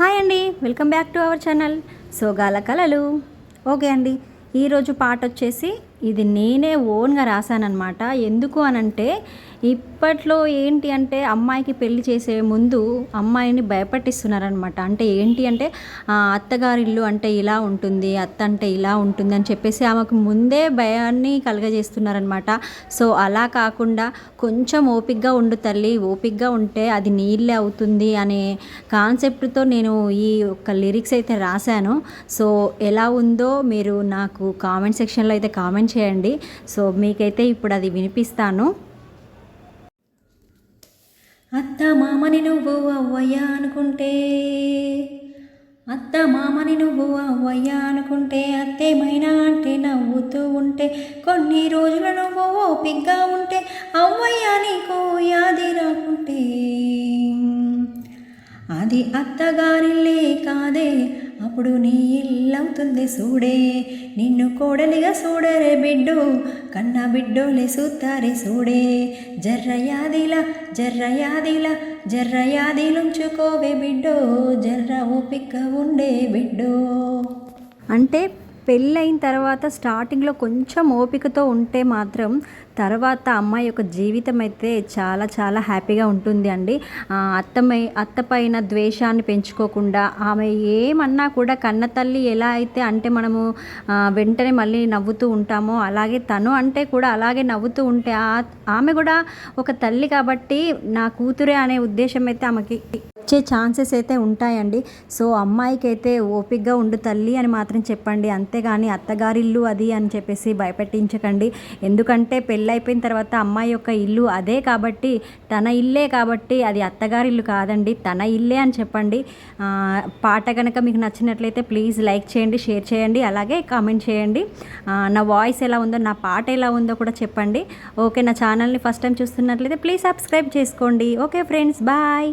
Hi అండి welcome back to our channel. సోగాల కళలు okay అండి ఈరోజు పాట వచ్చేసి ఇది నేనే ఓన్గా రాశానమాట ఎందుకు అనంటే ఇప్పట్లో ఏంటి అంటే అమ్మాయికి పెళ్ళి చేసే ముందు అమ్మాయిని భయపట్టిస్తున్నారనమాట అంటే ఏంటి అంటే ఆ, అత్తగారిల్లు అంటే ఇలా ఉంటుంది అత్త అంటే ఇలా ఉంటుంది అని చెప్పేసి ఆమెకు ముందే భయాన్ని కలగజేస్తున్నారనమాట సో అలా కాకుండా కొంచెం ఓపిక్గా ఉండు తల్లి ఓపిక్గా ఉంటే అది నీళ్ళే అవుతుంది అనే కాన్సెప్ట్తో నేను ఈ ఒక్క లిరిక్స్ అయితే రాశాను. సో ఎలా ఉందో మీరు నాకు కామెంట్ సెక్షన్లో అయితే కామెంట్ చేయండి. సో మీకైతే ఇప్పుడు అది వినిపిస్తాను. అత్త మామని నువ్వు అవ్వయ్యా అనుకుంటే అత్త మామని నువ్వు అవ్వయ్యా అనుకుంటే అత్తేమైనా అంటే నవ్వుతూ ఉంటే కొన్ని రోజులు నువ్వు ఓపిగ్గా ఉంటే అవ్వయ్యా నీకు యాది రాకుంటే. అది అత్తగారిల్లే కాదే అప్పుడు నీ ఇల్లవుతుంది సూడే. నిన్ను కోడలిగా సూడరే బిడ్డు కన్న బిడ్డోలే సూతారే సూడే. జర్రయాదిల జర్రయాదిల జర్రయాదిలుంచుకోవే బిడ్డో జర్ర ఓపిక ఉండే బిడ్డో. అంటే పెళ్ళైన తర్వాత స్టార్టింగ్లో కొంచెం ఓపికతో ఉంటే మాత్రం తర్వాత అమ్మాయి యొక్క జీవితం అయితే చాలా చాలా హ్యాపీగా ఉంటుంది అండి. అత్తమై అత్త పైన ద్వేషాన్ని పెంచుకోకుండా ఆమె ఏమన్నా కూడా కన్న తల్లి ఎలా అయితే అంటే మనము వెంటనే మళ్ళీ నవ్వుతూ ఉంటామో అలాగే తను అంటే కూడా అలాగే నవ్వుతూ ఉంటే ఆ- ఆమె కూడా ఒక తల్లి కాబట్టి నా కూతురే అనే ఉద్దేశం అయితే ఆమెకి వచ్చే ఛాన్సెస్ అయితే ఉంటాయండి. సో అమ్మాయికి అయితే ఓపిక్గా ఉండు తల్లి అని మాత్రం చెప్పండి. అంతేగాని అత్తగారిల్లు అది అని చెప్పేసి భయపెట్టించకండి. ఎందుకంటే పెళ్ళైపోయిన తర్వాత అమ్మాయి యొక్క ఇల్లు అదే కాబట్టి తన ఇల్లే కాబట్టి అది అత్తగారిల్లు కాదండి. తన ఇల్లే అని చెప్పండి. పాట కనుక మీకు నచ్చినట్లయితే ప్లీజ్ లైక్ చేయండి షేర్ చేయండి అలాగే కామెంట్ చేయండి. నా వాయిస్ ఎలా ఉందో నా పాట ఎలా ఉందో కూడా చెప్పండి. ఓకే నా ఛానల్ని ఫస్ట్ టైం చూస్తున్నట్లయితే ప్లీజ్ సబ్స్క్రైబ్ చేసుకోండి. Okay friends bye.